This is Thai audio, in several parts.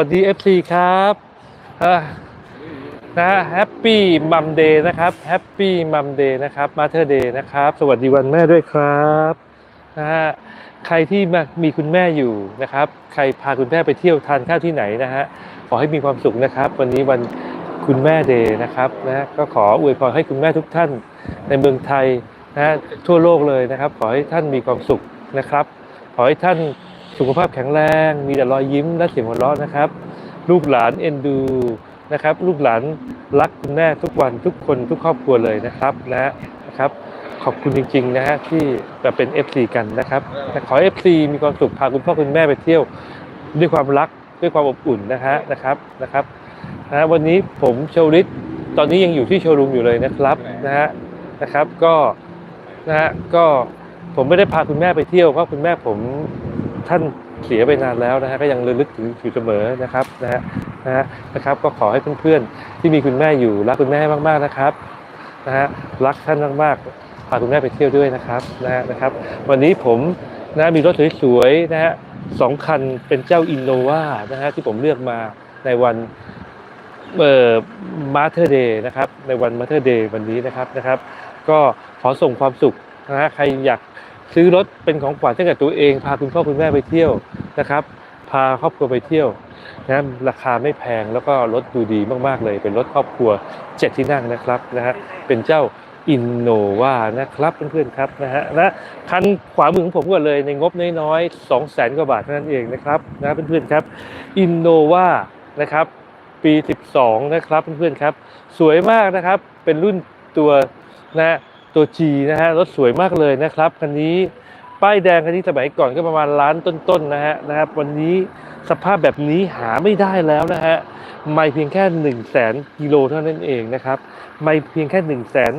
วัสดี FC ครับอะนะแฮปปี้มัมเดย์นะครับแฮปปี้มัมเดย์นะครับมาเธอร์เดย์นะครับ สวัสดีวันแม่ด้วยครับนะฮะใครที่มามีคุณแม่อยู่นะครับ ใครพาคุณแม่ไปเที่ยวทานข้าวที่ไหนนะฮะขอให้มีความสุขนะครับ วันนี้วันคุณแม่เดย์นะครับนะก็ขออวยพรให้คุณแม่ทุกท่านในเมืองไทยนะฮะทั่วโลกเลยนะครับ ขอให้ท่านมีความสุขนะครับ ขอให้ท่าน สุขภาพแข็งแรง มีแต่รอยยิ้มและเสียงหัวเราะนะครับ ลูกหลานเอ็นดูนะครับ ลูกหลานรักคุณแม่ทุกวันทุกคนทุกครอบครัวเลยนะครับนะนะครับขอบคุณจริงๆนะฮะที่มาเป็น FC กันนะครับขอ FC มีความสุขพาคุณพ่อคุณแม่ไปเที่ยวด้วยความรักด้วยความอบอุ่นนะฮะนะครับนะครับนะวันนี้ผมโชวริตตอนนี้ยังอยู่ที่โชว์รูมอยู่เลยนะครับนะฮะนะครับก็นะฮะก็ผมไม่ได้พาคุณแม่ไปเที่ยวเพราะคุณแม่ผม ท่านเสียไปนานแล้วนะฮะก็ยังระลึกถึงอยู่เสมอนะครับนะฮะนะฮะนะครับ ก็ขอให้เพื่อนๆที่มีคุณแม่อยู่รักคุณแม่มากๆนะครับนะฮะรักท่านมากๆพาคุณแม่ไปเที่ยวด้วยนะครับนะฮะนะครับ วันนี้ผมนะมีรถสวยๆนะฮะสองคันเป็นเจ้าอินโนวานะฮะที่ผมเลือกมาในวันเอ่อมาเธอร์เดย์นะครับในวันมาเธอร์เดย์วันนี้นะครับนะครับ ก็ขอส่งความสุขนะฮะใครอยาก ซื้อรถเป็นของขวัญให้กับตัวเอง พาคุณพ่อคุณแม่ไปเที่ยวนะครับ พาครอบครัวไปเที่ยวนะราคาไม่แพงแล้วก็รถดูดีมากๆเลย เป็นรถครอบครัวเจ็ดที่นั่งนะครับนะฮะเป็นเจ้าอินโนวานะครับเพื่อนๆครับนะฮะนะคันขวามือของผมก็เลยในงบน้อยๆ2 0 0แสนกว่าบาทเท่านั้นเองนะครับนะเพื่อนๆครับอินโนวานะครับปี 12 นะครับเพื่อนๆครับ สวยมากนะครับเป็นรุ่นตัวนะ ตัว G นะฮะรถสวยมากเลยนะครับคันนี้ป้ายแดงคันนี้สมัยก่อนก็ประมาณล้านต้นๆนะฮะนะครับวันนี้สภาพแบบนี้หาไม่ได้แล้วนะฮะไม่เพียงแค่1นึ่งแสนกิโลเท่านั้นเองนะครับไม่เพียงแค่1นึ่งแสน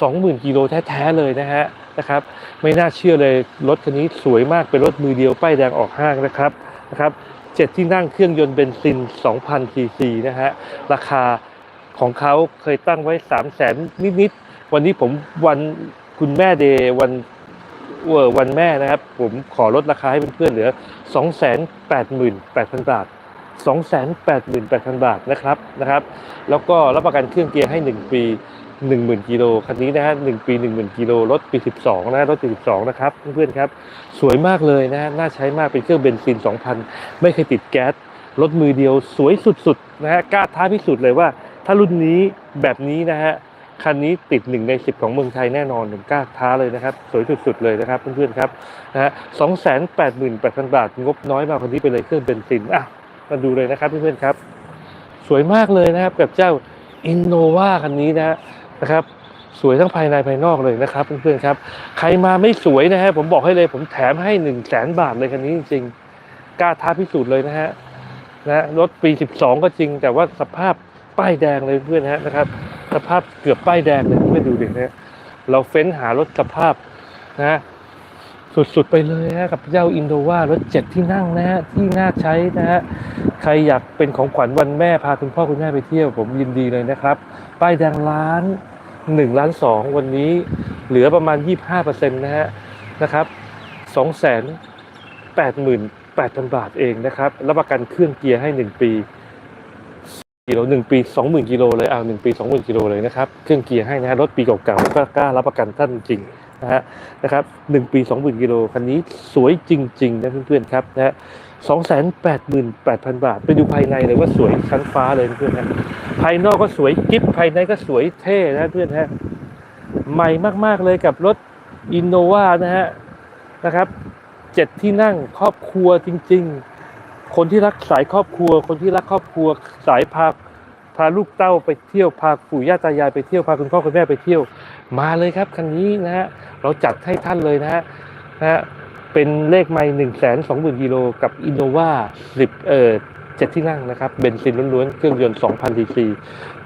สองหมื่นกิโลแท้ๆเลยนะฮะนะครับไม่น่าเชื่อเลยรถคันนี้สวยมากเป็นรถมือเดียวป้ายแดงออกห้างนะครับนะครับเจ็ดที่นั่งเครื่องยนต์เบนซิน2,000ซีซีนะฮะราคาของเขาเคยตั้งไว้สามแสนนิดๆ วันนี้ผมวันคุณแม่เดย์วันเออวันแม่นะครับ ผมขอลดราคาให้เพื่อนๆเหลือสองแสนแปดหมื่นแปดพันบาทสองแสนแปดหมื่นแปดพันบาทนะครับนะครับ แล้วก็รับประกันเครื่องเกียร์ให้หนึ่งปีหนึ่งหมื่นกิโลคันนี้นะฮะหนึ่งปีหนึ่งหมื่นกิโลรถปีสิบสองนะรถปีสิบสองนะครับเพื่อนๆครับ สวยมากเลยนะฮะน่าใช้มากเป็นเครื่องเบนซินสองพันไม่เคยติดแก๊สรถมือเดียวสวยสุดๆนะฮะกล้าท้าพิสูจน์เลยว่า ถ้ารุ่นนี้แบบนี้นะฮะ คันนี้ติดหนึ่งในสิบของเมืองไทยแน่นอนผมกล้าท้าเลยนะครับ สวยสุดๆเลยนะครับเพื่อนๆครับนะฮะสองแสนแปดหมื่นแปดพันบาท งบน้อยมากคันนี้ไปเลยเครื่องเบนซินอะมาดูเลยนะครับเพื่อนๆครับ สวยมากเลยนะครับกับเจ้าอินโนวาคันนี้นะฮะนะครับสวยทั้งภายในภายนอกเลยนะครับเพื่อนๆครับ ใครมาไม่สวยนะฮะผมบอกให้เลยผมแถมให้หนึ่งแสนบาทเลยคันนี้จริงๆกล้าท้าพิสูจน์เลยนะฮะนะรถปี 12 ก็จริง แต่ว่าสภาพป้ายแดงเลยเพื่อนฮะนะครับ สภาพเกือบป้ายแดงเลยเพื่อดูดินะเราเฟ้นหารถสภาพนะสุดๆไปเลยฮะกับเจ้าอินโดวารถเจ็ดที่นั่งนะฮะที่น่าใช้นะฮะใครอยากเป็นของขวัญวันแม่พาคุณพ่อคุณแม่ไปเที่ยวผมยินดีเลยนะครับ ป้ายแดงล้านหนึ่งล้านสองวันนี้เหลือประมาณ25%นต์นะฮะนะครับสองแสนแปดหมื่น8,000บาทเองนะครับรับประกันเครื่องเกียร์ให้1ปี กิโลหนึ่งปี20,000กิโลเลยเอาหนึ่งปี20,000กิโลเลยนะครับเครื่องเกียร์ให้นะฮะรถปีเก่าๆก็กล้ารับประกันท่านจริงนะฮะนะครับหนึ่งปี20,000กิโลคันนี้สวยจริง ๆ นะเพื่อนๆครับนะฮะ288,000บาท ไปดูภายในเลยว่าสวยชั้นฟ้าเลยเพื่อนๆนะภายนอกก็สวยกิ๊บภายในก็สวยเท่นะเพื่อนฮะใหม่มากๆเลยกับรถอินโนวานะฮะนะครับเจ็ดที่นั่งครอบครัวจริง ๆ คนที่รักสายครอบครัว คนที่รักครอบครัวสายพาพาลูกเต้าไปเที่ยวพาปู่ย่าตายายไปเที่ยวพาคุณพ่อคุณแม่ไปเที่ยว มาเลยครับคันนี้นะฮะเราจัดให้ท่านเลยนะฮะนะฮะเป็นเลขไม่หนึ่งแสนสองหมื่นกิโลกับอินโนวาสิบเอ่อเจ็ดที่นั่งนะครับเบนซินล้วนๆเครื่องยนต์สองพันซีซี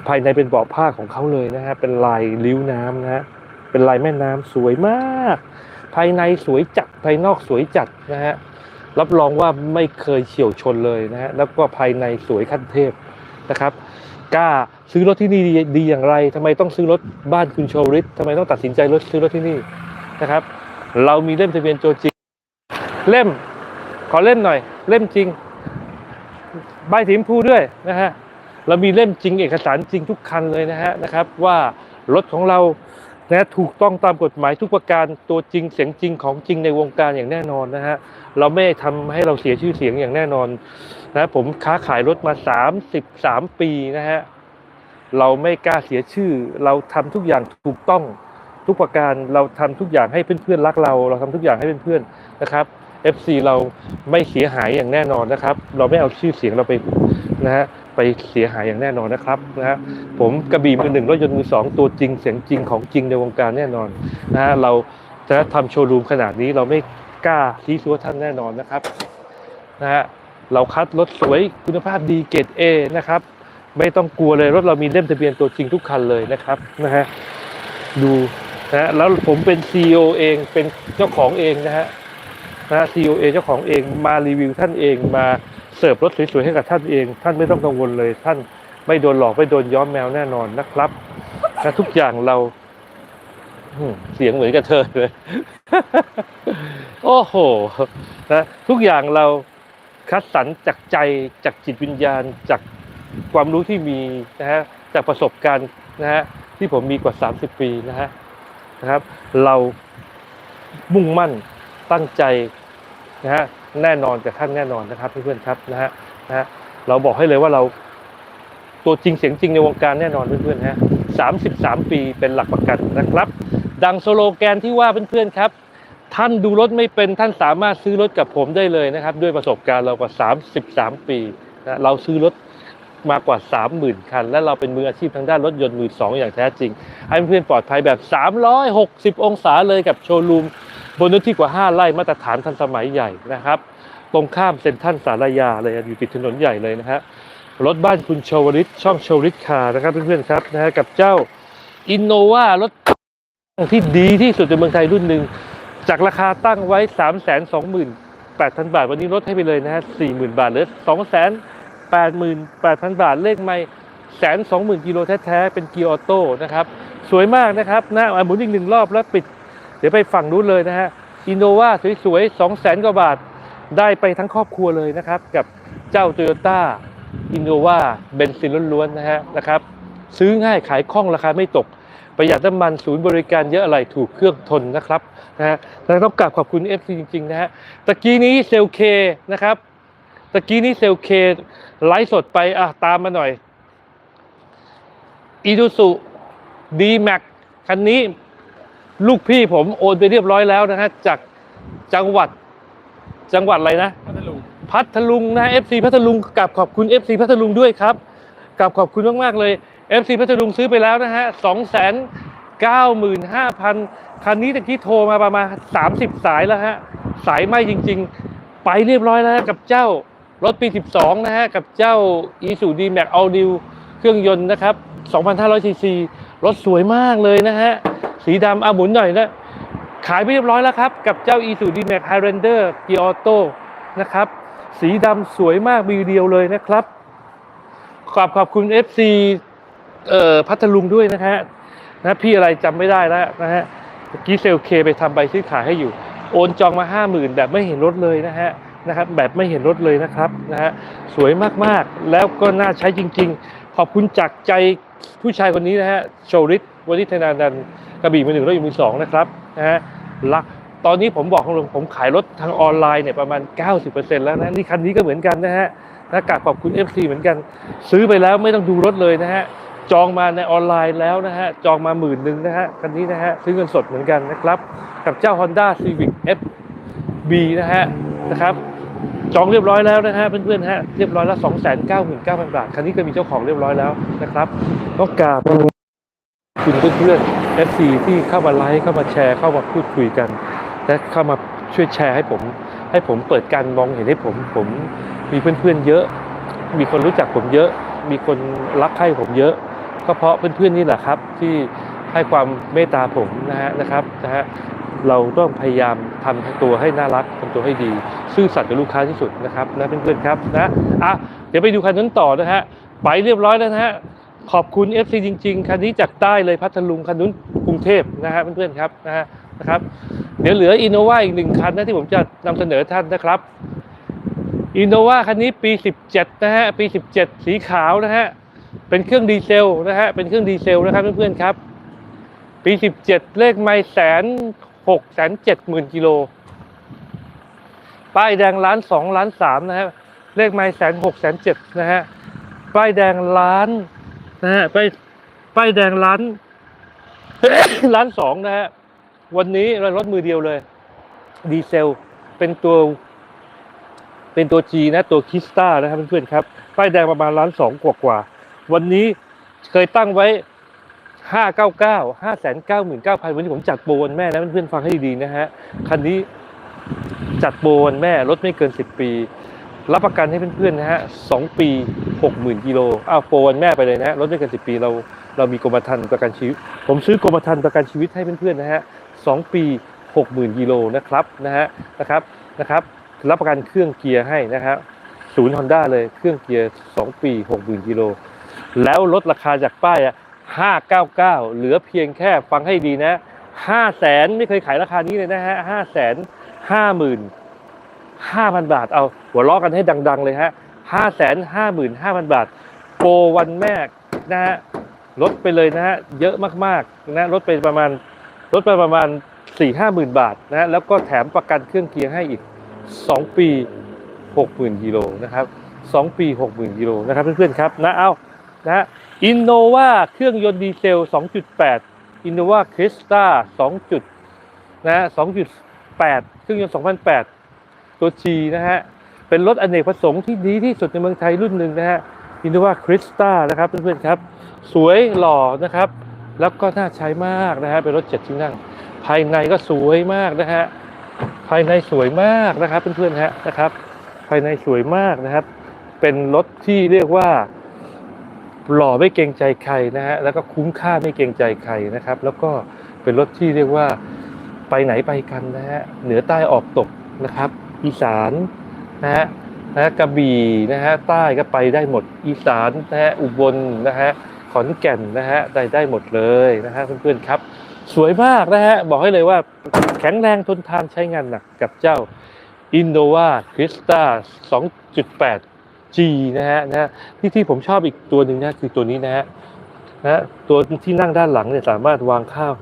ภายในเป็นเบาะผ้าของเขาเลยนะฮะเป็นลายริ้วน้ำนะฮะเป็นลายแม่น้ำสวยมาก ภายในสวยจัดภายนอกสวยจัดนะฮะ รับรองว่าไม่เคยเฉียวชนเลยนะฮะแล้วก็ภายในสวยขั้นเทพนะครับกล้าซื้อรถที่นี่ดีอย่างไรทำไมต้องซื้อรถบ้านคุณโชวริตทำไมต้องตัดสินใจรถซื้อรถที่นี่นะครับ เรามีเล่มทะเบียนโจจริงเล่มขอเล่มหน่อย เล่มจริงใบสีชมพูด้วยนะฮะเรามีเล่มจริงเอกสารจริงทุกคันเลยนะฮะนะครับ ว่ารถของเรานะถูกต้องตามกฎหมายทุกประการตัวจริงเสียงจริงของจริงในวงการอย่างแน่นอนนะฮะ เราไม่ทำให้เราเสียชื่อเสียงอย่างแน่นอนนะผมค้าขายรถมา33ปีนะฮะเราไม่กล้าเสียชื่อ เราทำทุกอย่างถูกต้องทุกประการเราทำทุกอย่างให้เพื่อนๆรักเรา เราทำทุกอย่างให้เพื่อนๆนะครับ FC เราไม่เสียหายอย่างแน่นอนนะครับ เราไม่เอาชื่อเสียงเราไปนะฮะไปเสียหายอย่างแน่นอนนะครับนะฮะผมกระบี่มือหนึ่งรถยนต์มือสองตัวจริงเสียงจริงของจริงในวงการแน่นอนนะฮะเราจะทำโชว์รูมขนาดนี้เราไม่ กล้าชี้ชัวท่านแน่นอนนะครับนะฮะเราคัดรถสวยคุณภาพดีเกรด A นะครับ ไม่ต้องกลัวเลยรถเรามีเล่มทะเบียนตัวจริงทุกคันเลยนะครับนะฮะดูนะฮะแล้วผมเป็น CEO เองเป็นเจ้าของเองนะฮะนะฮะ CEO เองเจ้าของเองมารีวิวท่านเองมาเสิร์ฟรถสวยๆให้กับท่านเอง ท่านไม่ต้องกังวลเลย ท่านไม่โดนหลอกไม่โดนย้อมแมวแน่นอนนะครับและทุกอย่างเราเสียงเหมือนกับเธอเลย โอ้โหนะทุกอย่างเราคัดสรรจากใจจากจิตวิญญาณ จากความรู้ที่มีนะฮะจากประสบการณ์นะฮะที่ผมมีกว่า 30 ปีนะฮะนะครับ เรามุ่งมั่นตั้งใจนะฮะแน่นอนกับท่านแน่นอนนะครับเพื่อนๆครับนะฮะนะฮะเราบอกให้เลยว่าเราตัวจริงเสียงจริงในวงการแน่นอนเพื่อนๆฮะสามสิบสามปีเป็นหลักประกันนะครับ ดังโซโลแกนที่ว่าเพื่อนๆครับ ท่านดูรถไม่เป็นท่านสามารถซื้อรถกับผมได้เลยนะครับ ด้วยประสบการณ์เรากว่า 33 ปีนะเราซื้อรถมากกว่า 30,000 คัน และเราเป็นมืออาชีพทางด้านรถยนต์มือสองอย่างแท้จริง ให้เพื่อนๆปลอดภัยแบบ 360 องศาเลยกับโชว์รูม บนเนื้อที่กว่า 5 ไร่มาตรฐานทันสมัยใหญ่นะครับ ตรงข้ามเซ็นทรัลสารยาเลยอยู่ติดถนนใหญ่เลยนะฮะรถบ้านคุณชวริตช่องชวริตคาร์นะครับเพื่อนๆครับนะฮะกับเจ้าอินโนวารถ ที่ดีที่สุดในเมืองไทยรุ่นหนึ่งจากราคาตั้งไว้ 3 2 8 0 0 0 บาท วันนี้ลดให้ไปเลยนะฮะ40,000 บาทเหลือ 2 88,000 บาทเลขไม่แสนสองหมื่นกิโลแท้ๆเป็นเกียร์ออโต้นะครับ สวยมากนะครับหนะอะหมุนอีกหนึ่งรอบแล้วปิด เดี๋ยวไปฝั่งนู้นเลยนะฮะอินโนวาสวยๆ2 0 0แสนกว่าบาทได้ไปทั้งครอบครัวเลยนะครับ กับเจ้า t o y ยต้าอินโนวาเบนซินล้วนๆนะฮะนะครับ ซื้อง่ายขายคล่องราคาไม่ตก ประหยัดน้ำมันศูนย์บริการเยอะอะไรถูกเครื่องทนนะครับนะฮะแล้วต้องกราบขอบคุณ FC จริงๆนะฮะตะกี้นี้เซลเคนะครับตะกี้นี้เซลเคไลฟ์สดไปอะตามมาหน่อยอีดูสุดีแม็กคันนี้ลูกพี่ผมโอนไปเรียบร้อยแล้วนะฮะจากจังหวัดจังหวัดอะไรนะ พัทลุงพัทลุงนะ FC พัทลุงกราบขอบคุณ FC พัทลุงด้วยครับกราบขอบคุณมากๆเลย FC พัทลุงซื้อไปแล้วนะฮะสองแสนเก้าหมื่นห้าพันคันนี้ตะกี้โทรมาประมาณ30สายแล้วฮะ สายไหมจริง ๆ ไปเรียบร้อยแล้วกับเจ้ารถปี 12 นะฮะ กับเจ้า e s u d m a x All New เครื่องยนต์นะครับ 2,500 ซีซี รถสวยมากเลยนะฮะ สีดำอาหมุนหน่อยนะ ขายไปเรียบร้อยแล้วครับ กับเจ้า e s u d m a x Highlander Gear Auto นะครับ สีดำสวยมากมีเดียวเลยนะครับ ขอบขอบคุณ FC เอ่อพัทลุงด้วยนะฮะนะพี่อะไรจำไม่ได้แล้วนะฮะกีเซลเคไปทำใบซื้อขายให้อยู่ โอนจองมาห้าหมื่นแบบไม่เห็นรถเลยนะฮะนะครับแบบไม่เห็นรถเลยนะครับนะฮะสวยมากๆ แล้วก็น่าใช้จริง ๆ ขอบคุณจากใจผู้ชายคนนี้นะฮะโชริตวณิธนานันกระบี่มือหนึ่งรถอยู่มือสองนะครับนะฮะรักตอนนี้ผมบอกตรงๆผมขายรถทางออนไลน์เนี่ยประมาณ 90%แล้วนะนี่คันนี้ก็เหมือนกันนะฮะนะกาบขอบคุณ FC เหมือนกัน ซื้อไปแล้วไม่ต้องดูรถเลยนะฮะ จองมาในออนไลน์แล้วนะฮะ จองมาหมื่นหนึ่งนะฮะ คันนี้นะฮะ ซื้อเงินสดเหมือนกันนะครับ กับเจ้า Honda Civic FB นะฮะ นะครับ จองเรียบร้อยแล้วนะฮะ เพื่อนๆฮะ เรียบร้อยแล้ว2 9 9 0 0 0บาท คันนี้ก็มีเจ้าของเรียบร้อยแล้วนะครับต้องกราบคุณเพื่อนๆ FC ที่เข้ามาไลค์ เข้ามาแชร์ เข้ามาพูดคุยกัน และเข้ามาช่วยแชร์ให้ผม ให้ผมเปิดการมองเห็นให้ผม ผมมีเพื่อนๆเยอะ มีคนรู้จักผมเยอะ มีคนรักใคร่ผมเยอะ ก็เพราะเพื่อนๆนี่แหละครับที่ให้ความเมตตาผมนะฮะนะครับนะฮะเราต้องพยายามทำตัวให้น่ารักทำตัวให้ดี ซื่อสัตย์กับลูกค้าที่สุดนะครับนะเพื่อนๆครับนะอะเดี๋ยวไปดูคันนั้นต่อนะฮะไปเรียบร้อยแล้วนะฮะขอบคุณ FC จริง ๆ คันนี้จากใต้เลยพัทลุงคันนู้นกรุงเทพนะฮะเพื่อนๆครับนะฮะนะครับเดี๋ยวเหลืออินโนวาอีกหนึ่งคันนะที่ผมจะนำเสนอท่านนะครับอินโนวาคันนี้ปี 17 นะฮะปี 17 สีขาวนะฮะ เป็นเครื่องดีเซลนะฮะเป็นเครื่องดีเซลนะครับเพื่อนๆครับ ปี 17 เลขไม่แสนหกแสนเจ็ดหมื่นกิโลป้ายแดงล้านสองล้านสามนะฮะเลขไม่แสนหกแสนเจ็ดนะฮะป้ายแดงล้านนะฮะป้ายป้ายแดงล้านล้านสองนะฮะวันนี้เรารถมือเดียวเลย ดีเซล เป็นตัว เป็นตัว G นะ ตัวคิสตานะครับเพื่อนๆครับ ป้ายแดงประมาณล้านสองกว่ากว่าๆ วันนี้เคยตั้งไว้ห้าเก้าเก้าห้าแสนเก้าหมื่นเก้าพันวันนี้ผมจัดโปรวันแม่นะเพื่อนๆฟังให้ดีๆนะฮะ คันนี้จัดโปรวันแม่รถไม่เกินสิบปี รับประกันให้เพื่อนๆนะฮะสองปีหกหมื่นกิโลอ้าวโปรวันแม่ไปเลยนะฮะ รถไม่เกินสิบปีเราเรามีกรมธรรม์ประกันชีวิต ผมซื้อกรมธรรม์ประกันชีวิตให้เพื่อนๆนะฮะสองปีหกหมื่นกิโลนะครับนะฮะนะครับนะครับรับประกันเครื่องเกียร์ให้นะครับศูนย์ฮอนด้าเลยเครื่องเกียร์สองปีหกหมื่นกิโล แล้วลดราคาจากป้ายอะห้าเก้าเก้าเหลือเพียงแค่ฟังให้ดีนะห้าแสนไม่เคยขายราคานี้เลยนะฮะห้าแสนห้าหมื่นห้าพันบาท เอาหัวล้อกันให้ดัง ๆ เลยฮะห้าแสนห้าหมื่นห้าพันบาท โปรวันแม่นะฮะลดไปเลยนะฮะเยอะมากๆนะลดไปประมาณลดไปประมาณสี่ห้าหมื่นบาทนะฮะแล้วก็แถมประกันเครื่องเกียร์ให้อีกสองปีหกหมื่นกิโลนะครับสองปีหกหมื่นกิโลนะครับเพื่อนๆครับนะเอา นะฮะอินโนวาเครื่องยนต์ดีเซล 2.8 อินโนวาคริสตา2จุดนะฮะ2.8 เครื่องยนต์ 2008 ตัว G นะฮะ เป็นรถอเนกประสงค์ที่ดีที่สุดในเมืองไทยรุ่นหนึ่งนะฮะ อินโนวาคริสตานะครับเพื่อนๆครับ สวยหล่อนะครับ แล้วก็น่าใช้มากนะฮะ เป็นรถเจ็ดที่นั่ง ภายในก็สวยมากนะฮะ ภายในสวยมากนะครับเพื่อนๆฮะนะครับ ภายในสวยมากนะครับ เป็นรถที่เรียกว่า หล่อไม่เกรงใจใครนะฮะแล้วก็คุ้มค่าไม่เกรงใจใครนะครับ แล้วก็เป็นรถที่เรียกว่าไปไหนไปกันนะฮะเหนือใต้ออกตกนะครับ อีสานนะฮะนะกระบี่นะฮะใต้ก็ไปได้หมดอีสานนะฮะอุบลนะฮะขอนแก่นนะฮะได้ได้หมดเลยนะฮะเพื่อนๆครับ สวยมากนะฮะบอกให้เลยว่าแข็งแรงทนทานใช้งานหนักกับเจ้า Innova Crista 2.8 G นะฮะนะฮะที่ที่ผมชอบอีกตัวหนึ่งนะคือตัวนี้นะฮะนะตัวที่นั่งด้านหลังเนี่ยสามารถวางข้าว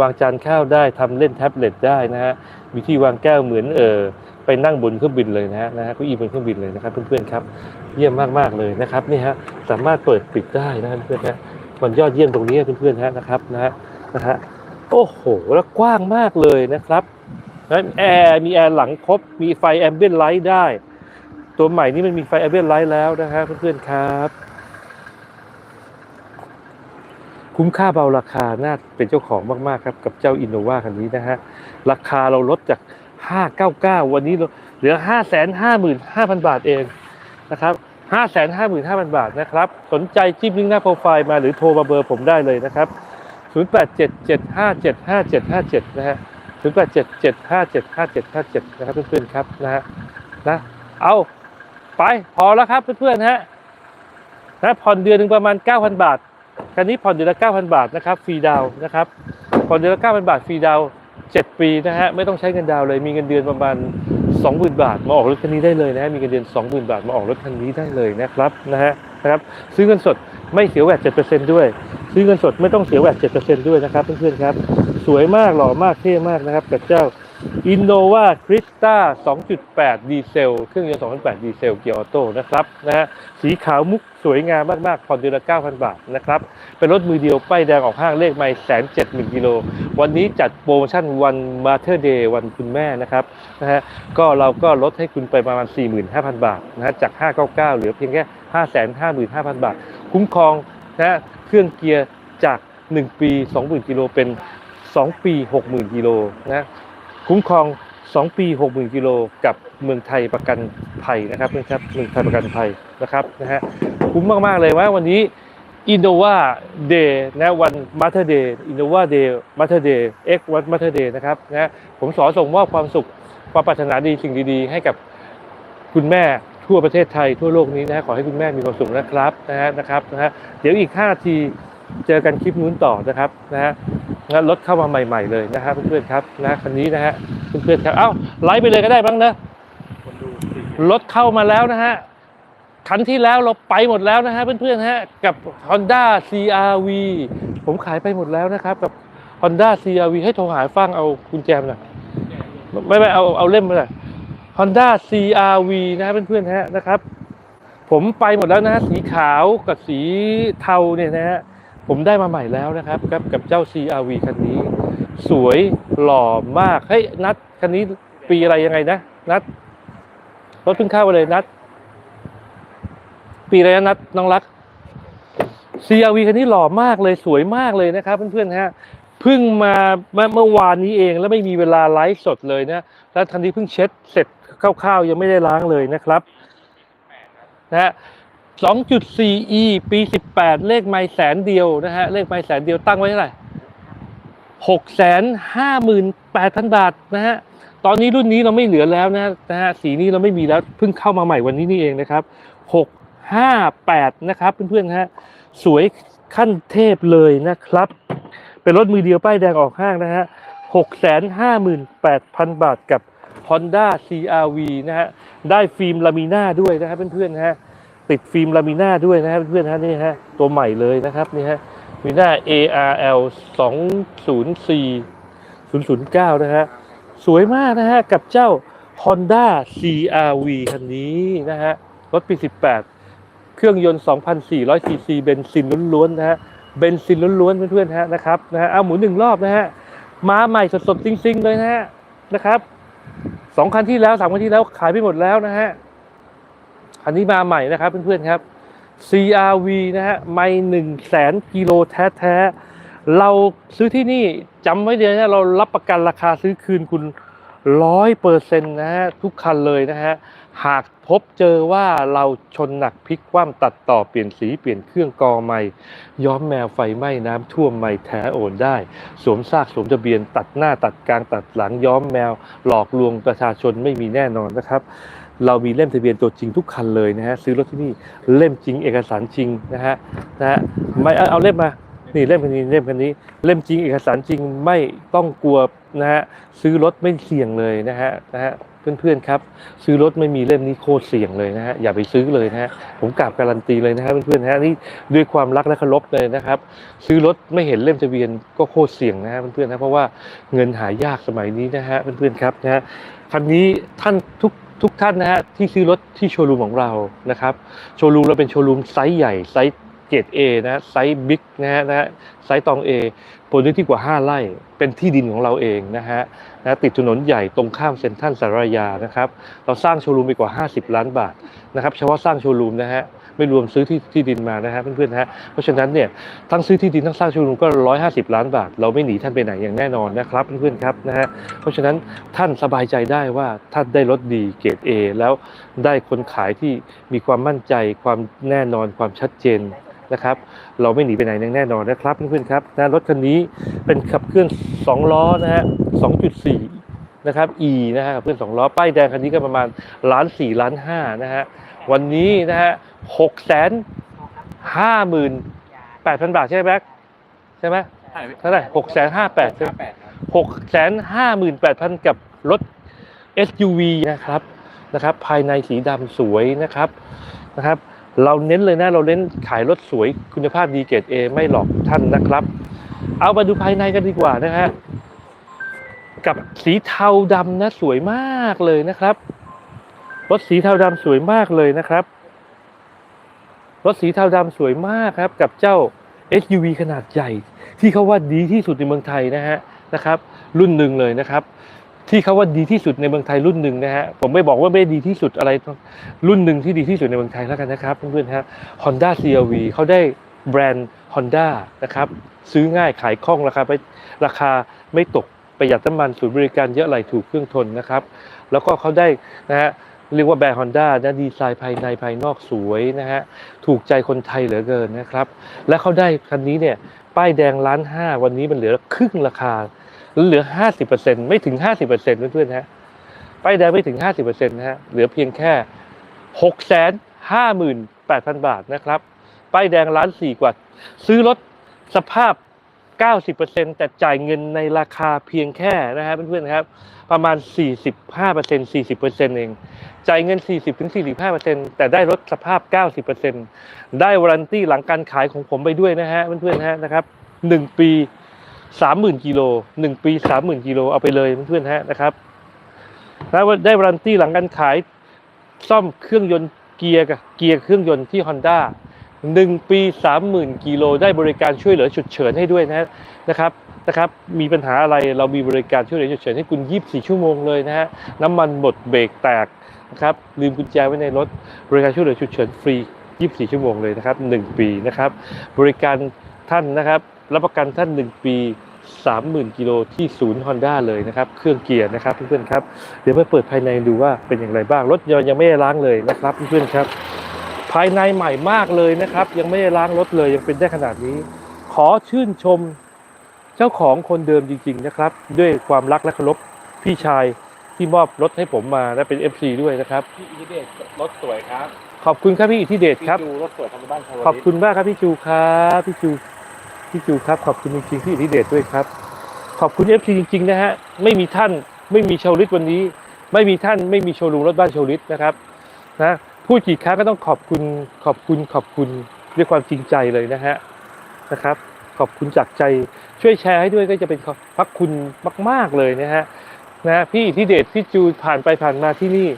วางจานข้าวได้ทำเล่นแท็บเล็ตได้นะฮะมีที่วางแก้วเหมือนเออไปนั่งบนเครื่องบินเลยนะฮะนะฮะเก็อีบนเครื่องบินเลยนะครับ เพื่อนๆครับเยี่ยมมากๆเลยนะครับนี่ฮะสามารถเปิดปิดได้นะเพื่อนๆนะมันยอดเยี่ยมตรงนี้เพื่อนๆฮะนะครับนะฮะนะฮะโอ้โหแล้วกว้างมากเลยนะครับแล้วแอร์มีแอร์หลังครบมีไฟแอมเบียนไลท์ได้ ตัวใหม่นี้มันมีไฟ a อเ i นไลท์แล้วนะฮะเพื่อนๆครับ คุ้มค่าเบาราคาน่าเป็นเจ้าของมากๆครับ กับเจ้าอินโนวาคันนี้นะฮะ ราคาเราลดจาก 599 วันนี้เราเหลือ 555,000 บาทเองนะครับ555,000 บาทนะครับ สนใจจิ้มลิงก์หน้าโปรไฟล์มาหรือโทรมาเบอร์ผมได้เลยนะครับ 0877575757 นะฮะ 0877575757 นะครับเพื่อนๆครับนะฮะนะเอา ไปพอแล้วครับเพื่อนๆฮะนะผ่อนเดือนหนึ่งประมาณ 9,000 บาทคันนี้ผ่อนเดือนละ 9,000 บาทนะครับฟรีดาวนะครับผ่อนเดือนละ 9,000 บาทฟรีดาว7 ปีนะฮะไม่ต้องใช้เงินดาวเลยมีเงินเดือนประมาณ 20,000 บาท มาออกรถคันนี้ได้เลยนะฮะมีเงินเดือน 20,000 บาทมาออกรถคันนี้ได้เลยนะครับนะฮะนะครับซื้อเงินสดไม่เสียแวด7%ด้วย ซื้อเงินสดไม่ต้องเสียแวด7%ด้วยนะครับเพื่อนๆครับสวยมากหล่อมากเท่มากนะครับกับเจ้า Innova Crista 2.8 ดีเซล เครื่องยนต์2.8 ดีเซล เกียร์ออโต้นะครับนะฮะสีขาวมุกสวยงามมาก ๆ ผ่อนเดือนละ 9,000 บาทนะครับ เป็นรถมือเดียว ป้ายแดงออกห้างเลขไม่แสนเจ็ดหมื่นกิโล วันนี้จัดโปรโมชั่นวันมาเธอร์เดย์วันคุณแม่นะครับนะฮะก็เราก็ลดให้คุณไปประมาณ 45,000 บาทนะฮะจาก 599 เหลือเพียงแค่ 555,000 บาท คุ้มครองนะฮะเครื่องเกียร์จาก 1 ปี 20,000 กิโลเป็น 2 ปี 60,000 กิโลนะ คุ้มครอง 2 ปี 60,000 กิโลกับเมืองไทยประกันภัยนะครับเพื่อนครับเมืองไทยประกันภัยนะครับนะฮะคุ้มมาก ๆ เลยว่าวันนี้ Innova Day นะวัน Mother Day Innova Day Mother Day X วัน Mother Day นะครับนะผมสอส่งมอบความสุขความปรารถนาดีสิ่งดี ๆ ให้กับคุณแม่ทั่วประเทศไทยทั่วโลกนี้นะฮะขอให้คุณแม่มีความสุขนะครับนะฮะนะครับนะฮะเดี๋ยวอีก 5 นาทีเจอกันคลิปนู้นต่อนะครับนะฮะ นะรถเข้ามาใหม่ ๆเลยนะครับเพื่อนๆครับนะคันนี้นะฮะเพื่อนๆครับเอ้าไลฟ์ไปเลยก็ได้บ้างนะรถเข้ามาแล้วนะฮะคันที่แล้วเราไปหมดแล้วนะฮะเพื่อนๆฮะกับ Honda CRV ผมขายไปหมดแล้วนะครับ กับ Honda CRV ให้โทรหาฟังเอากุญแจมาหน่อยไม่ไม่เอาเอาเล่มมาหน่อย Honda CRV นะฮะเพื่อนๆฮะนะครับ ผมไปหมดแล้วนะฮะสีขาวกับสีเทาเนี่ยนะฮะ ผมได้มาใหม่แล้วนะครับกับกับเจ้า CRV คันนี้ สวยหล่อมาก เฮ้ย นัดคันนี้ปีอะไรยังไงนะ นัดรถเพิ่งเข้ามาเลยนัด ปีอะไรนะนัดน้องรัก CRV คันนี้หล่อมากเลยสวยมากเลยนะครับเพื่อนๆฮะเพิ่งมาเมื่อวานนี้เองแล้วไม่มีเวลาไลฟ์สดเลยนะแล้วทันทีเพิ่งเช็ดเสร็จคร่าวๆยังไม่ได้ล้างเลยนะครับนะฮะ 2.4e ปี 18 เลขไมล์แสนเดียวนะฮะ เลขไมล์แสนเดียวตั้งไว้เท่าไหร่658,000 บาทนะฮะ ตอนนี้รุ่นนี้เราไม่เหลือแล้วนะนะฮะ สีนี้เราไม่มีแล้ว เพิ่งเข้ามาใหม่วันนี้นี่เองนะครับ 658 นะครับ เพื่อนๆฮะ สวยขั้นเทพเลยนะครับ เป็นรถมือเดียวป้ายแดงออกห้างนะฮะ 658,000 บาทกับ Honda CRV นะฮะ ได้ฟิล์มลามิน่าด้วยนะครับเพื่อนๆนะฮะ ติดฟิล์มลามิน่าด้วยนะครับเพื่อนๆฮะนี่ฮะตัวใหม่เลยนะครับนี่ฮะมีหน้า ARL 204 009 นะฮะ สวยมากนะฮะ กับเจ้า Honda CRV คันนี้นะฮะ รถปี 18 เครื่องยนต์ 2,400 ซีซีเบนซินล้วนๆนะฮะ เบนซินล้วนๆเพื่อนๆฮะนะครับนะฮะเอาหมุนหนึ่งรอบนะฮะ มาใหม่สดๆจริงๆเลยนะฮะนะครับสองคันที่แล้วสามคันที่แล้วขายไปหมดแล้วนะฮะ อันนี้มาใหม่นะครับเพื่อนๆครับ CRV นะฮะไม่หนึ่งแสนกิโลแท้ๆ เราซื้อที่นี่จำไว้เลยนะเรารับประกันราคาซื้อคืนคุณร้อยเปอร์เซ็นต์นะฮะทุกคันเลยนะฮะหากพบเจอว่าเราชนหนักพลิกคว่ำตัดต่อเปลี่ยนสีเปลี่ยนเครื่องกอใหม่ ย้อมแมวไฟไหม้น้ำท่วมไม่แท้โอนได้ สวมซากสวมทะเบียนตัดหน้าตัดกลางตัดหลังย้อมแมว หลอกลวงประชาชนไม่มีแน่นอนนะครับ เรามีเล่มทะเบียนตัวจริงทุกคันเลยนะฮะซื้อรถที่นี่เล่มจริงเอกสารจริงนะฮะนะฮะไม่เอาเล่มมานี่เล่มคันนี้เล่มคันนี้เล่มจริงเอกสารจริงไม่ต้องกลัวนะฮะซื้อรถไม่เสี่ยงเลยนะฮะนะฮะเพื่อนๆครับ ซื้อรถไม่มีเล่มนี้โคตรเสี่ยงเลยนะฮะอย่าไปซื้อเลยนะฮะผมกราบการันตีเลยนะฮะเพื่อนๆฮะนี่ด้วยความรักและเคารพเลยนะครับ ซื้อรถไม่เห็นเล่มทะเบียนก็โคตรเสี่ยงนะฮะเพื่อนๆนะเพราะว่าเงินหายากสมัยนี้นะฮะเพื่อนๆครับนะฮะคันนี้ท่านทุก ทุกท่านนะฮะที่ซื้อรถที่โชว์รูมของเรานะครับโชว์รูมเราเป็นโชว์รูมไซส์ใหญ่ไซส์เกรด A นะไซส์บิ๊กนะฮะนะฮะไซส์ตอง A บนเนื้นที่กว่า 5 ไร่ เป็นที่ดินของเราเองนะฮะนะติดถนนใหญ่ตรงข้ามเซ็นทรัลสารยานะครับ เราสร้างโชว์รูมไปกว่า 50 ล้านบาทนะครับเฉพาะสร้างโชว์รูมนะฮะ ไม่รวมซื้อที่ที่ดินมานะฮะเพื่อนๆนะฮะเพราะฉะนั้นเนี่ยทั้งซื้อที่ดินทั้งสร้างชว์รูมก็ 150 ล้านบาท เราไม่หนีท่านไปไหนอย่างแน่นอนนะครับเพื่อนๆครับนะฮะเพราะฉะนั้นท่านสบายใจได้ว่าท่านได้รถดีเกรด A แล้วได้คนขายที่มีความมั่นใจความแน่นอนความชัดเจนนะครับเราไม่หนีไปไหนอย่างแน่นอนนะครับเพื่อนๆครับนะรถคันนี้เป็นขับเคลื่อน 2 ล้อนะฮะ 2.4 นะครับ E นะฮะเคลื่อน2ล้อป้ายแดงคันนี้ก็ประมาณล้าน4ล้าน5นะฮะวันนี้นะฮะ 6แสนห้าหมื่นแปดพันบาทใช่ไหมแบ็คใช่ไหมเท่าไหร่หกแสนห้าแปดใช่ไหมแปดครับหกแสนห้าหมื่นแปดพันกับรถ SUV นะครับนะครับ ภายในสีดำสวยนะครับนะครับ เราเน้นเลยนะเราเน้นขายรถสวยคุณภาพดีเกรด A ไม่หลอกท่านนะครับ เอามาดูภายในกันดีกว่านะฮะกับสีเทาดำนะสวยมากเลยนะครับรถสีเทาดำสวยมากเลยนะครับ รถสีเทาดำสวยมากครับ กับเจ้า SUV ขนาดใหญ่ ที่เขาว่าดีที่สุดในเมืองไทยนะฮะนะครับ รุ่นหนึ่งเลยนะครับ ที่เขาว่าดีที่สุดในเมืองไทยรุ่นหนึ่งนะฮะผมไม่บอกว่าไม่ดีที่สุดอะไรรุ่นหนึ่งที่ดีที่สุดในเมืองไทยแล้วกันนะครับเพื่อนๆฮะ Honda CRV เขาได้แบรนด์ Honda นะครับซื้อง่ายขายคล่องราคาไม่ราคาไม่ตกประหยัดน้ำมันศูนย์บริการเยอะไหลถูกเครื่องทนนะครับ แล้วก็เขาได้นะฮะ เรียกว่าแบรนด์ Honda นะดีไซน์ภายในภายนอกสวยนะฮะถูกใจคนไทยเหลือเกินนะครับ และเขาได้คันนี้เนี่ยป้ายแดงล้านห้าวันนี้มันเหลือครึ่งราคา เหลือห้าสิบเปอร์เซ็นไม่ถึงห้าสิบเปอร์เซ็นเพื่อนๆฮะป้ายแดงไม่ถึงห้าสิบเปอร์เซ็นต์นะฮะเหลือเพียงแค่หกแสนห้าหมื่นแปดพันบาทนะครับป้ายแดงล้านสี่กว่า ซื้อรถสภาพ 90%แต่จ่ายเงินในราคาเพียงแค่นะฮะเพื่อนๆครับ ประมาณ 45% 40%เอง จ่ายเงิน 40-45%แต่ได้รถสภาพ 90%ได้วารันตี้หลังการขายของผมไปด้วยนะฮะเพื่อนๆฮะนะครับ1 ปี 30,000กิโล1 ปี 30,000กิโลเอาไปเลยเพื่อนๆฮะนะครับแล้วได้วารันตี้หลังการขายซ่อมเครื่องยนต์เกียร์กเกียร์เครื่องยนต์ที่ Honda หนึ่งปีสามหมื่นกิโลได้บริการช่วยเหลือฉุกเฉินให้ด้วยนะฮะนะครับ นะครับ มีปัญหาอะไรเรามีบริการช่วยเหลือฉุกเฉินให้คุณ 24 ชั่วโมงเลยนะฮะ น้ำมันหมดเบรกแตกนะครับลืมกุญแจไว้ในรถ บริการช่วยเหลือฉุกเฉินฟรี 24 ชั่วโมงเลยนะครับ 1 ปีนะครับ บริการท่านนะครับ รับประกันท่าน 1 ปี 30,000 กิโลที่ศูนย์ Honda เลยนะครับ เครื่องเกียร์นะครับเพื่อนๆครับ เดี๋ยวไปเปิดภายในดูว่าเป็นอย่างไรบ้าง รถยนต์ยังไม่ได้ล้างเลยนะครับเพื่อนๆครับ ภายในใหม่มากเลยนะครับ ยังไม่ได้ล้างรถเลยยังเป็นได้ขนาดนี้ ขอชื่นชม เจ้าของคนเดิมจริง ๆ นะครับ ด้วยความรักและเคารพพี่ชายที่มอบรถให้ผมมาและเป็น FC ด้วยนะครับ พี่อิทธิเดชรถสวยครับขอบคุณครับพี่อิทธิเดชพี่ครับจูรถสวยทำบ้านชาวขอบคุณมากครับพี่จูครับพี่จูพี่จูครับ ขอบคุณจริงๆพี่อิทธิเดชด้วยครับ ขอบคุณ FC จริง ๆ นะฮะไม่มีท่านไม่มีชาวลิตวันนี้ ไม่มีท่านไม่มีโชว์รูมรถบ้านชาวลิตนะครับนะพูดกี่ครั้งก็ต้องขอบคุณขอบคุณขอบคุณด้วยความจริงใจเลยนะฮะนะครับ ขอบคุณจากใจ ช่วยแชร์ให้ด้วยก็จะเป็นพระคุณมาก ๆเลยนะฮะนะพี่ทธิเดชพี่จูผ่านไปผ่านมาที่นี่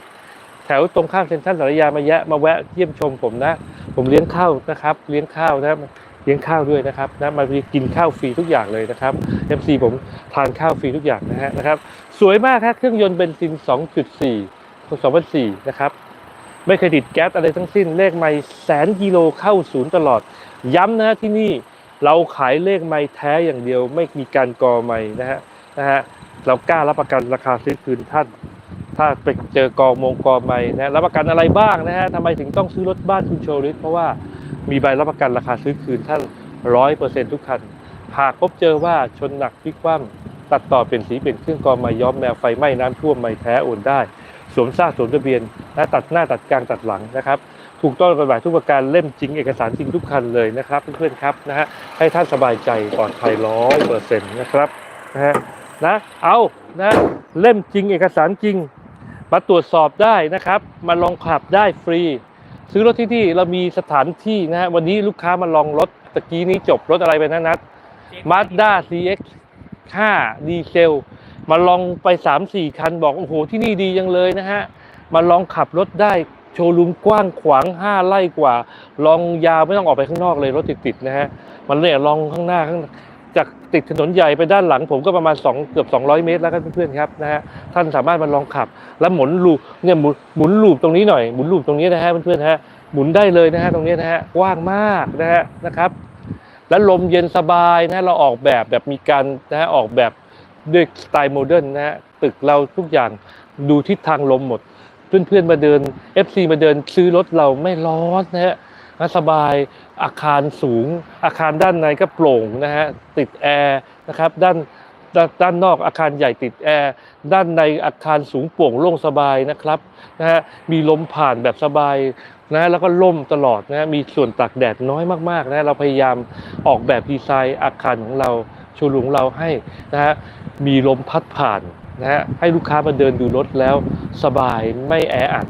แถวตรงข้ามเซ็นทรัลสารยามาแยะมาแวะเยี่ยมชมผมนะ ผมเลี้ยงข้าวนะครับ เลี้ยงข้าวนะเลี้ยงข้าวด้วยนะครับนะมากินข้าวฟรีทุกอย่างเลยนะครับ MC ผมทานข้าวฟรีทุกอย่างนะฮะนะครับ สวยมากครับเครื่องยนต์เบนซิน 2.4 2004 นะครับ ไม่เคยติดแก๊สอะไรทั้งสิ้นเลขไม่แสนกิโลเข้าศูนย์ตลอด ย้ำนะที่นี่ เราขายเลขไม่แท้อย่างเดียวไม่มีการกอไม่นะฮะนะฮะเรากล้ารับประกันราคาซื้อคืนท่านถ้าไปเจอกองมงกอไม่นะรับประกันอะไรบ้างนะฮะทำไมถึงต้องซื้อรถบ้านคุณโชลิสเพราะว่ามีใบรับประกันราคาซื้อคืนท่านร้อยเปอร์เซ็นทุกคัน หากพบเจอว่าชนหนักพลิกคว่ำตัดต่อเปลี่ยนสีเปลี่ยนเครื่องกองไม้ย้อมแมวไฟไหม้น้ำท่วมไม้แท้โอนได้ สวมซากสวมทะเบียนและตัดหน้าตัดกลางตัดหลังนะครับ ถูกต้องกฎหมายทุกประการเล่มจริงเอกสารจริงทุกคันเลยนะครับเพื่อนๆครับนะฮะให้ท่านสบายใจปลอดภัยร้อยเปอร์เซ็นต์นะครับนะฮะนะเอานะเล่มจริงเอกสารจริง มาตรวจสอบได้นะครับ มาลองขับได้ฟรี ซื้อรถที่ที่เรามีสถานที่นะฮะวันนี้ลูกค้ามาลองรถตะกี้นี้จบรถอะไรไปนะนัดมาสด้า CX 5ดีเซลมาลองไป 3-4 คันบอก โอ้โห ที่นี่ดีจังเลยนะฮะ มาลองขับรถได้ โชว์รูมกว้างขวาง 5ไร่กว่า ลองยาวไม่ต้องออกไปข้างนอกเลยรถติดๆนะฮะ มันเนี่ยลองข้างหน้าข้างจากติดถนนใหญ่ไปด้านหลังผมก็ประมาณ 2 เกือบ 200 เมตรแล้วครับเพื่อนๆครับนะฮะท่านสามารถมาลองขับ แล้วหมุนลูปเนี่ยหมุนลูปตรงนี้หน่อยหมุนลูปตรงนี้นะฮะเพื่อนๆฮะหมุนได้เลยนะฮะตรงนี้นะฮะกว้างมากนะฮะนะครับ แล้วลมเย็นสบายนะเราออกแบบแบบมีการนะฮะออกแบบด้วยสไตล์โมเดิร์นนะฮะตึกเราทุกอย่างดูทิศทางลมหมด เพื่อนๆมาเดิน FC มาเดินซื้อรถเราไม่ร้อนนะฮะสบายอาคารสูง อาคารด้านในก็โปร่งนะฮะติดแอร์นะครับด้านด้านนอกอาคารใหญ่ติดแอร์ด้านในอาคารสูงโปร่งโล่งสบายนะครับนะฮะมีลมผ่านแบบสบายนะแล้วก็ล่มตลอดนะมีส่วนตากแดดน้อยมากๆนะเราพยายามออกแบบดีไซน์อาคารของเราชว์รูมของเราให้นะฮะมีลมพัดผ่าน นะฮะให้ลูกค้ามาเดินดูรถแล้วสบายไม่แออัด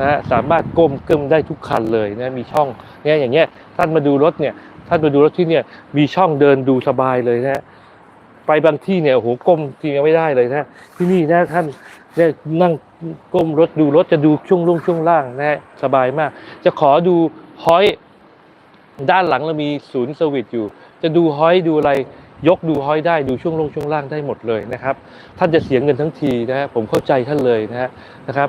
นะฮะสามารถก้มเกิมได้ทุกคันเลยนะมีช่องเนี่ยอย่างเงี้ยท่านมาดูรถเนี่ยท่านมาดูรถที่เนี่ยมีช่องเดินดูสบายเลยนะฮะไปบางที่เนี่ยโอ้โหก้มจริงๆไม่ได้เลยนะที่นี่นะท่านเนี่ยนั่งก้มรถดูรถจะดูช่วงลุ่งช่วงล่างนะฮะสบายมาก จะขอดูฮอยด้านหลังเรามีศูนย์เซอร์วิสอยู่ จะดูฮอยดูอะไร ยกดูฮอยได้ดูช่วงลงช่วงล่างได้หมดเลยนะครับ ท่านจะเสียเงินทั้งทีนะฮะผมเข้าใจท่านเลยนะฮะนะครับ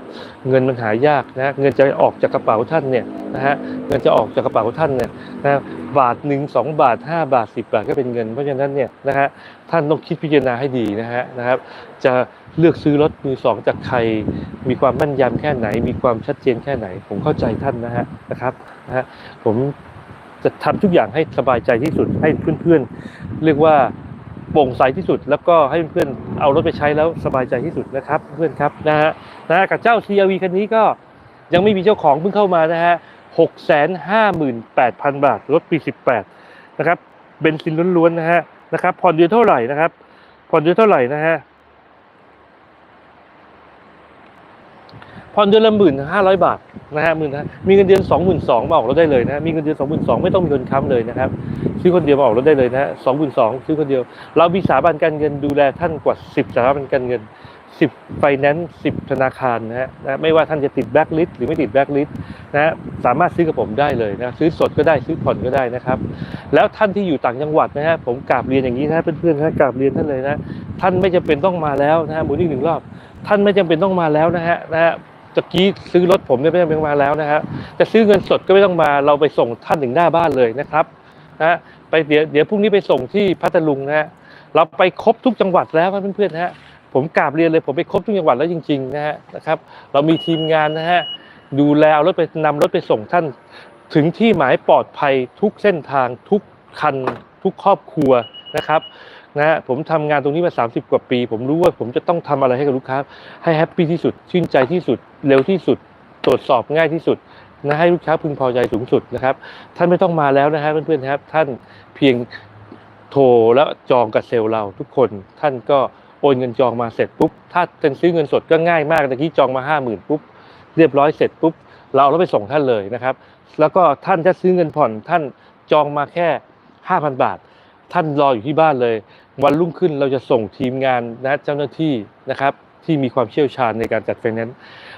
เงินมันหายากนะเงินจะออกจากกระเป๋าท่านเนี่ยนะฮะเงินจะออกจากกระเป๋าท่านเนี่ยนะบาทหนึ่งสองบาทห้าบาทสิบบาทก็เป็นเงินเพราะฉะนั้นเนี่ยนะฮะท่านต้องคิดพิจารณาให้ดีนะฮะนะครับ จะเลือกซื้อรถมือสองจากใคร มีความแม่นยำแค่ไหน มีความชัดเจนแค่ไหน ผมเข้าใจท่านนะฮะนะครับนะฮะผม จะทำทุกอย่างให้สบายใจที่สุดให้เพื่อนๆ เรียกว่าโปร่งใสที่สุด แล้วก็ให้เพื่อนๆเอารถไปใช้แล้วสบายใจที่สุดนะครับเพื่อนครับนะฮะนะฮะกับเจ้า CRV คันนี้ก็ยังไม่มีเจ้าของเพิ่งเข้ามานะฮะหกแสนห้าหมื่นแปดพันบาทรถปีสิบแปดนะครับเบนซินล้วนๆนะฮะนะครับผ่อนเดือนเท่าไหร่นะครับผ่อนเดือนเท่าไหร่นะฮะ ผ่อนเดือนละหมื่นห้าร้อยบาทนะฮะหมื่นมีเงินเดือนสองหมื่นสองมาออกรถได้เลยนะมีเงินเดือนสองหมื่นสองไม่ต้องมีคนค้ำเลยนะครับซื้อคนเดียวมาออกรถได้เลยนะฮะสองหมื่นสองซื้อคนเดียว เรามีสถาบันการเงินดูแลท่านกว่าสิบสถาบันการเงินสิบไฟแนนซ์สิบธนาคารนะฮะไม่ว่าท่านจะติดแบล็คลิสต์หรือไม่ติดแบล็คลิสต์นะฮะสามารถซื้อกับผมได้เลยนะซื้อสดก็ได้ซื้อผ่อนก็ได้นะครับ แล้วท่านที่อยู่ต่างจังหวัดนะฮะผมกราบเรียนอย่างนี้นะเพื่อนๆนะกราบเรียนท่านเลยนะ ท่านไม่จำเป็นต้องมาแล้วนะฮะหมุนอีกหนึ่งรอบ ท่านไม่จำเป็นต้องมาแล้วนะฮะนะฮะ ตะกี้ซื้อรถผมเนี่ยไม่ต้องมาแล้วนะฮะจะซื้อเงินสดก็ไม่ต้องมาเราไปส่งท่านถึงหน้าบ้านเลยนะครับนะไปเดี๋ยวเดี๋ยวพรุ่งนี้ไปส่งที่พัทลุงนะฮะเราไปครบทุกจังหวัดแล้วเพื่อนๆนะฮะผมกราบเรียนเลยผมไปครบทุกจังหวัดแล้วจริงๆนะฮะนะครับ เรามีทีมงานนะฮะดูแลเอารถไปนำรถไปส่งท่าน ถึงที่หมายปลอดภัยทุกเส้นทางทุกคันทุกครอบครัวนะครับ นะฮะผมทำงานตรงนี้มา 30 กว่าปี ผมรู้ว่าผมจะต้องทำอะไรให้กับลูกค้า ให้แฮปปี้ที่สุด ชื่นใจที่สุด เร็วที่สุด ตรวจสอบง่ายที่สุดนะให้ลูกค้าพึงพอใจสูงสุดนะครับ ท่านไม่ต้องมาแล้วนะฮะเพื่อนๆครับ ท่านเพียงโทรแล้วจองกับเซลล์เราทุกคน ท่านก็โอนเงินจองมาเสร็จปุ๊บ ถ้าเป็นซื้อเงินสดก็ง่ายมากตะกี้จองมาห้าหมื่นปุ๊บเรียบร้อยเสร็จปุ๊บเราเอารถไปส่งท่านเลยนะครับ แล้วก็ท่านจะซื้อเงินผ่อนท่านจองมาแค่ห้าพันบาท ท่านรออยู่ที่บ้านเลย วันรุ่งขึ้นเราจะส่งทีมงานนะเจ้าหน้าที่นะครับ ที่มีความเชี่ยวชาญในการจัดไฟแนนซ์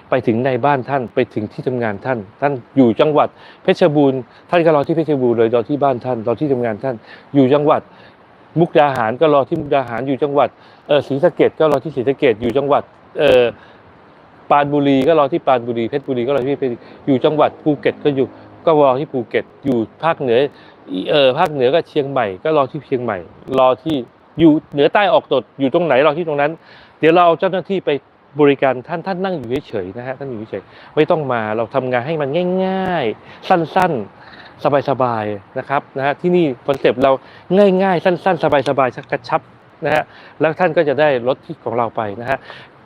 ไปถึงในบ้านท่านไปถึงที่ทำงานท่าน ท่านอยู่จังหวัดเพชรบูรณ์ท่านก็รอที่เพชรบูรณ์เลยรอที่บ้านท่านรอที่ทำงานท่าน อยู่จังหวัดมุกดาหารก็รอที่มุกดาหารอยู่จังหวัดเออศรีสะเกดก็รอที่ศรีสะเกดอยู่จังหวัดเออปานบุรีก็รอที่ปานบุรีเพชรบุรีก็รอที่เพชรบุรีอยู่จังหวัดภูเก็ตก็อยู่ก็รอที่ภูเก็ตอยู่ภาคเหนือ เออภาคเหนือก็เชียงใหม่ก็รอที่เชียงใหม่ รอที่อยู่เหนือใต้ออกตกอยู่ตรงไหนรอที่ตรงนั้น เดี๋ยวเราเอาเจ้าหน้าที่ไปบริการท่านท่านนั่งอยู่เฉยๆนะฮะท่านอยู่เฉยๆไม่ต้องมาเราทำงานให้มันง่าย ๆ สั้นๆ สบายๆนะครับนะฮะที่นี่คอนเซปต์เราง่ายๆ สั้นๆ สบายๆชักกระชับนะฮะแล้วท่านก็จะได้รถที่ของเราไปนะฮะ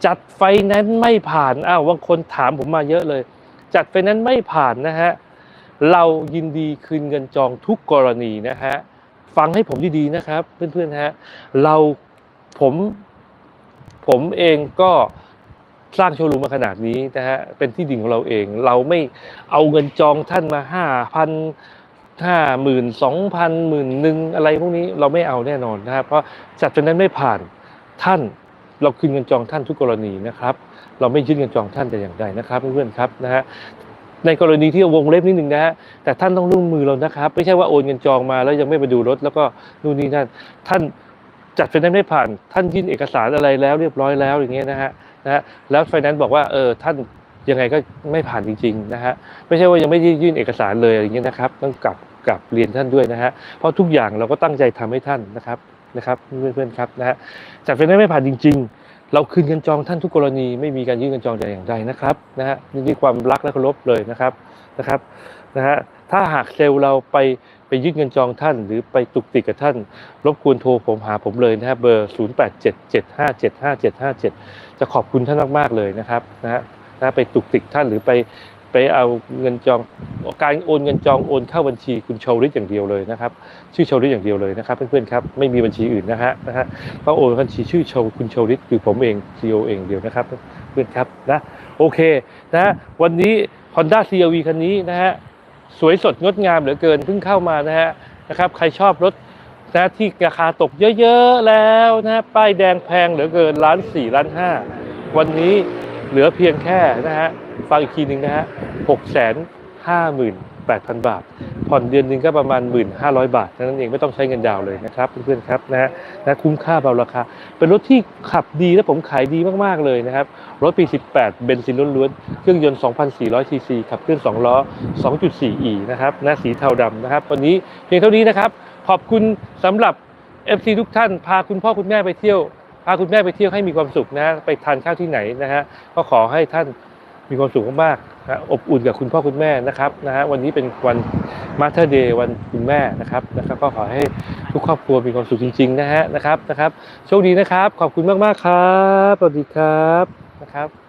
จัดไฟแนั้นซ์ไม่ผ่านอ้าวบางคนถามผมมาเยอะเลย จัดไฟแนั้นซ์ไม่ผ่านนะฮะ เรายินดีคืนเงินจองทุกกรณีนะฮะฟังให้ผมดีๆนะครับ เพื่อนๆฮะเราผมผมเองก็สร้างโชว์รูมมาขนาดนี้นะฮะเป็นที่ดินของเราเอง เราไม่เอาเงินจองท่านมาห้าพันห้าหมื่นสองพันหมื่นหนึ่งอะไรพวกนี้เราไม่เอาแน่นอนนะครับเพราะจัดจนนั้นไม่ผ่านท่านเราคืนเงินจองท่านทุกกรณีนะครับ เราไม่ยึดเงินจองท่านแต่อย่างใดนะครับเพื่อนๆครับนะฮะ ในกรณีที่วงเล็บนิดหนึ่งนะฮะแต่ท่านต้องร่วมมือเรานะครับ ไม่ใช่ว่าโอนเงินจองมาแล้วยังไม่ไปดูรถแล้วก็นู่นนี่นั่นท่านจัดไฟแนนซ์ไม่ผ่าน ท่านยื่นเอกสารอะไรแล้วเรียบร้อยแล้วอย่างเงี้ยนะฮะนะฮะแล้วไฟแนนซ์บอกว่าเออท่านยังไงก็ไม่ผ่านจริงๆนะฮะไม่ใช่ว่ายังไม่ได้ยื่นเอกสารเลยอย่างเงี้ยนะครับ ต้องกลับกลับเรียนท่านด้วยนะฮะเพราะทุกอย่างเราก็ตั้งใจทำให้ท่านนะครับนะครับเพื่อนๆครับนะฮะจัดไฟแนนซ์ไม่ผ่านจริง ๆ เราคืนเงินจองท่านทุกกรณีไม่มีการยื่นเงินจองแต่อย่างใดนะครับนะฮะนี่ด้วยความรักและเคารพเลยนะครับนะครับนะฮะถ้าหากเซลล์เราไปไปยื่นเงินจองท่าน หรือไปตุกติกกับท่าน รบกวนโทรผมหาผมเลยนะฮะเบอร์ 0 8 7 7 5 7 5 7 5 7 จะขอบคุณท่านมากๆเลยนะครับนะฮะนะไปตุกติกท่านหรือไป ไปเอาเงินจองการโอนเงินจองโอนเข้าบัญชีคุณชาวริตอย่างเดียวเลยนะครับ ชื่อชาวริตอย่างเดียวเลยนะครับ เพื่อนๆครับไม่มีบัญชีอื่นนะฮะนะฮะเพราะโอนบัญชีชื่อชาวคุณชาวริตคือผมเองซีอเองเดียวนะครับ เพื่อนครับนะโอเคนะฮะวันนี้ Honda CRV คันนี้นะฮะสวยสดงดงามเหลือเกินเพิ่งเข้ามานะฮะนะครับใครชอบรถนะที่ราคาตกเยอะๆแล้วนะป้ายแดงแพงเหลือเกินล้านสี่ล้านห้าวันนี้ เหลือเพียงแค่นะฮะฟังอีกทีหนึ่งนะฮะหกแสนห้าหมื่นแปดพันบาท ผ่อนเดือนหนึ่งก็ประมาณหมื่นห้าร้อยบาทนั้นเองไม่ต้องใช้เงินดาวน์เลยนะครับเพื่อนๆครับนะฮะนะคุ้มค่าเบาราคา เป็นรถที่ขับดีและผมขายดีมากๆเลยนะครับ รถปี 18 เบนซินล้วนๆ เครื่องยนต์ 2,400 ซีซีขับเคลื่อน2ล้อ 2.4e นะครับหน้าสีเทาดำนะครับ วันนี้เพียงเท่านี้นะครับ ขอบคุณสำหรับ FC ทุกท่านพาคุณพ่อคุณแม่ไปเที่ยว พาคุณแม่ไปเที่ยวให้มีความสุขนะ ไปทานข้าวที่ไหนนะฮะก็ขอให้ท่านมีความสุขมากๆนะอบอุ่นกับคุณพ่อคุณแม่นะครับนะฮะวันนี้เป็นวันมาเธอร์เดย์วันคุณแม่นะครับนะครับก็ขอให้ทุกครอบครัวมีความสุขจริง ๆ นะฮะนะครับนะครับ โชคดีนะครับ ขอบคุณมากๆครับสวัสดีครับนะครับ